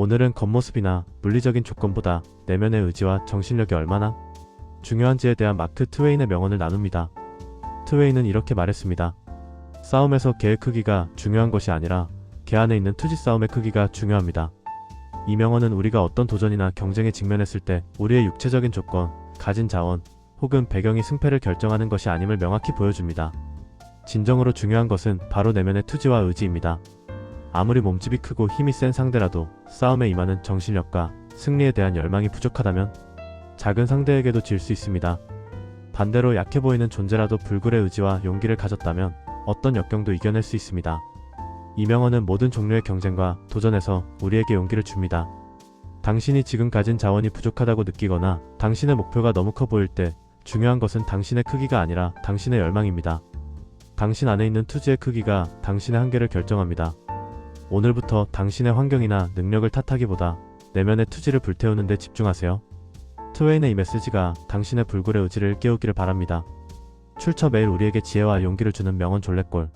오늘은 겉모습이나 물리적인 조건보다 내면의 의지와 정신력이 얼마나 중요한지에 대한 마크 트웨인의 명언을 나눕니다. 트웨인은 이렇게 말했습니다. 싸움에서 개의 크기가 중요한 것이 아니라 개 안에 있는 투지 싸움의 크기가 중요합니다. 이 명언은 우리가 어떤 도전이나 경쟁에 직면했을 때 우리의 육체적인 조건, 가진 자원, 혹은 배경이 승패를 결정하는 것이 아님을 명확히 보여줍니다. 진정으로 중요한 것은 바로 내면의 투지와 의지입니다. 아무리 몸집이 크고 힘이 센 상대라도 싸움에 임하는 정신력과 승리에 대한 열망이 부족하다면 작은 상대에게도 질 수 있습니다. 반대로 약해 보이는 존재라도 불굴의 의지와 용기를 가졌다면 어떤 역경도 이겨낼 수 있습니다. 이 명언은 모든 종류의 경쟁과 도전에서 우리에게 용기를 줍니다. 당신이 지금 가진 자원이 부족하다고 느끼거나 당신의 목표가 너무 커 보일 때 중요한 것은 당신의 크기가 아니라 당신의 열망입니다. 당신 안에 있는 투지의 크기가 당신의 한계를 결정합니다. 오늘부터 당신의 환경이나 능력을 탓하기보다 내면의 투지를 불태우는 데 집중하세요. 트웨인의 이 메시지가 당신의 불굴의 의지를 깨우기를 바랍니다. 출처 매일 우리에게 지혜와 용기를 주는 명언 졸래꼴.